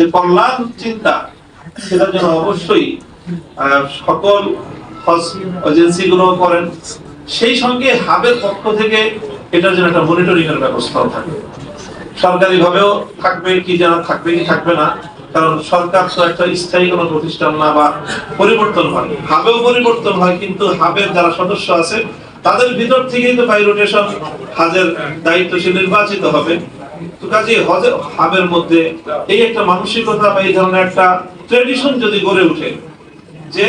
যে কল্যাণ চিন্তা সেটা যেন অবশ্যই সকল এজেন্সি গুলো করেন। সেই সঙ্গে হাবের পক্ষ থেকে এটার জন্য একটা মনিটরিং এর ব্যবস্থাও থাকে। সরকারি ভাবেও থাকবে, কি যেন থাকবে, কি থাকবে না। কারণ সরকার তো একটা স্থায়ী কোনো প্রতিষ্ঠান না বা পরিবর্তন হয়। হাবেও পরিবর্তন হয়, কিন্তু হাবের যারা সদস্য আছে, তাদের ভিতর থেকেই তো বাই রোটেশন হাজের দায়িত্বশীল নির্বাচিত হবে। কাজে হজের হাবের মধ্যে এই একটা মানসিকতা বা এই ধরনের একটা ট্রেডিশন যদি গড়ে ওঠে, যে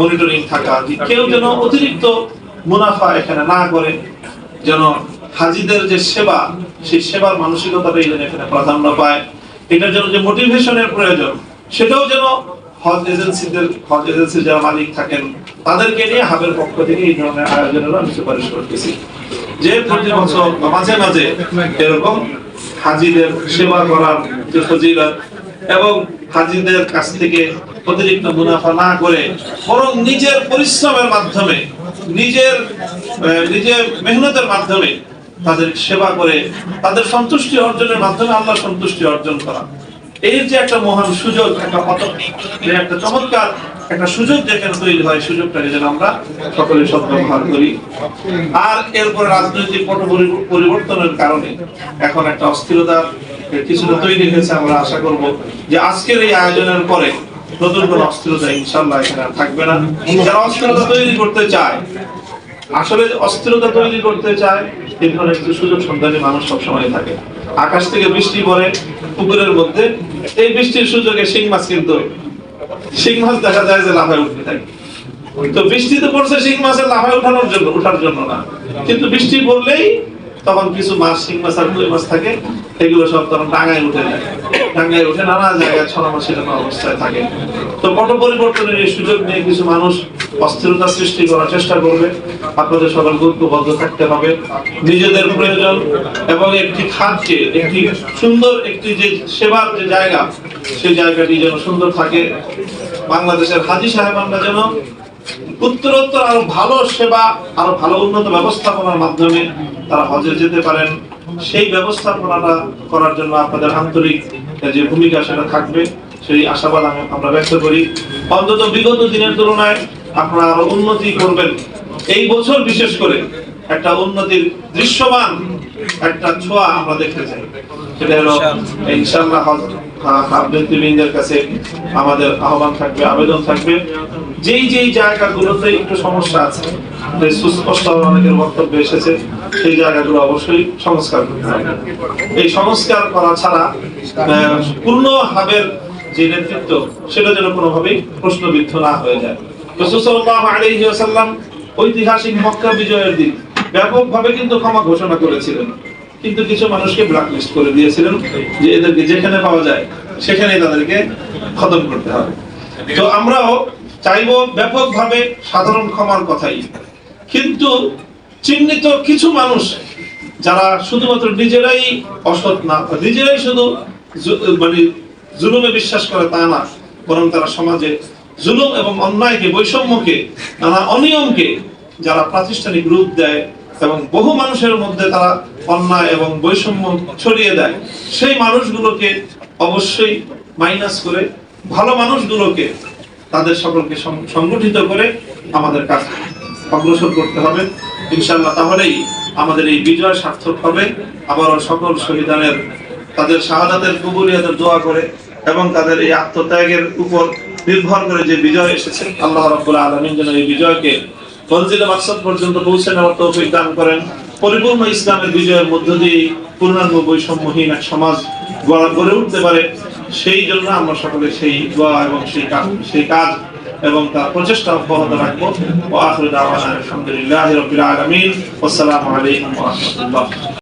মনিটরিং থাকা কেউ যেন অতিরিক্ত মুনাফা এখানে না করে, যেন হাজিদের যে সেবা, সেই সেবার মানসিকতাটাই যেন এখানে প্রাধান্য পায়, এটার জন্য যে মোটিভেশনের প্রয়োজন, সেটাও যেন হজ এজেন্সিদের, হজ এজেন্সির যারা মালিক থাকেন, তাদেরকে নিয়ে হাবের পক্ষ থেকে এই ধরনের আয়োজনেরও আমি সুপারিশ করতেছি। যে প্রতি বছর মাঝে মাঝে এরকম হাজিদের সেবা করার যে ফজিলত এবং হাজিদের কাছ থেকে অতিরিক্ত মুনাফা না করে বরং নিজের পরিশ্রমের মাধ্যমে, নিজের নিজের মেহনতের মাধ্যমে তাদের সেবা করে তাদের সন্তুষ্টি অর্জনের মাধ্যমে আল্লাহ সন্তুষ্টি অর্জন করা। এর যে একটা মহান সুযোগ, একটা যে একটা চমৎকার একটা সুযোগ যেখানে তৈরি হয় সুযোগটাকে যেন আমরা সকলে সদ্ব্যবহার করি। আর এরপরে রাজনৈতিক পট পরিবর্তনের কারণে এখন একটা অস্থিরতা কিছুটা তৈরি হয়েছে, আমরা আশা করব যে আজকের এই আয়োজনের পরে নতুন কোন অস্থিরতা ইনশাল্লাহ এখানে আর থাকবে না। যারা অস্থিরতা তৈরি করতে চায়, আসলে অস্থিরতা তৈরি করতে চায় এই ধরনের কিছু সুযোগ সন্ধানী মানুষ সবসময় থাকে। আকাশ থেকে বৃষ্টি পড়ে পুকুরের মধ্যে। এই বৃষ্টির সুযোগে শিং মাছ কিন্তু, শিং মাছ দেখা যায় যে লাফায় উঠতে থাকে। তো বৃষ্টি তো পড়ছে শিং মাছের লাফায় উঠানোর জন্য উঠার জন্য না। কিন্তু বৃষ্টি পড়লেই তখন কিছু মাছ, শিং মাছ আর মাছ থাকে, এগুলো সব তখন ডাঙায় উঠে যায় ডাঙায় উঠে নানা জায়গায় ছড়ানো ছিটানো অবস্থায় থাকে। তো পট পরিবর্তনের এই সুযোগ নিয়ে কিছু মানুষ অস্থিরতা সৃষ্টি করার চেষ্টা করবে। আপনাদের সকলকে গুরুত্ববদ্ধ থাকতে হবে। নিজেদের প্রয়োজন এবং একটি খাদ্যে, একটি সুন্দর একটি যে সেবার যে জায়গা, সেই জায়গাটি যেন সুন্দর থাকে। বাংলাদেশের হাজি সাহেব আমরা যেন উত্তরোত্তর আরও ভালো সেবা, আরও ভালো উন্নত ব্যবস্থাপনার মাধ্যমে তারা হজে যেতে পারেন। সেই ব্যবস্থাপনাটা করার জন্য আপনাদের আন্তরিক যে ভূমিকা সেটা থাকবে, সেই আশাবাদ আমরা ব্যক্ত করি। অন্তত বিগত দিনের তুলনায় আপনারা আরও উন্নতি করবেন। এই বছর বিশেষ করে একটা উন্নতির দৃশ্যমান একটা ছোঁয়া আমরা দেখতে চাই। সেটা হলো, ইনশাআল্লাহ আবদুলদের কাছে আমাদের আহ্বান থাকবে, আবেদন থাকবে। যেই যেই জায়গাগুলোতে একটু সমস্যা আছে পূর্ণ যে নেতৃত্ব, সেটা যেন প্রশ্নবিদ্ধ না হয়ে যায়। ঐতিহাসিক মক্কা বিজয়ের দিন, ব্যাপকভাবে কিন্তু ক্ষমা ঘোষণা করেছিলেন। কিন্তু কিছু মানুষকে ব্ল্যাকলিস্ট করে দিয়েছিলেন যে এদেরকে যেখানে পাওয়া যায় সেখানে তাদেরকে খতম করতে হবে। তো আমরাও চাইব ব্যাপকভাবে সাধারণ ক্ষমার কথাই। কিন্তু চিহ্নিত কিছু মানুষ যারা শুধুমাত্র নিজেরাই অসৎ না, নিজেরাই শুধু মানে জুলুমে বিশ্বাস করে তা না, বরং তারা সমাজে জুলুম এবং অন্যায়কে, বৈষম্যকে, নানা অনিয়মকে যারা প্রাতিষ্ঠানিক রূপ দেয় এবং বহু মানুষের মধ্যে তারা অন্যায় এবং বৈষম্য ছড়িয়ে দেয়। সেই মানুষগুলোকে অবশ্যই মাইনাস করে, ভালো মানুষগুলোকে তাদের সকলকে সংগঠিত করে আমাদের কাজ অগ্রসর করতে হবে। ইনশাল্লাহ তাহলেই আমাদের এই বিজয় সার্থক হবে। আবারও সকল শহীদানের, তাদের শাহাদাতের কবুলিয়াতের দোয়া করে এবং তাদের এই আত্মত্যাগের উপর নির্ভর করে যে বিজয় এসেছে, আল্লাহ রাব্বুল আলামিন যেন এই বিজয়কে মঞ্জিলে মাকসাদ পর্যন্ত পৌঁছে নেওয়ার তৌফিক দান করেন। পরিপূর্ণ ইসলামের বিজয়ের মধ্য দিয়ে পূর্ণাঙ্গ বৈষম্যহীন এক সমাজ গড়া উঠতে পারে। সেই জন্য আমরা সকলে সেই দোয়া এবং সেই কাজ সেই কাজ এবং তার প্রচেষ্টা অব্যাহত রাখব। ও আখরুদ দাওয়ানা রবিল আলমিন। আলামিন আলাইকুম রাহমাতুল্লাহ।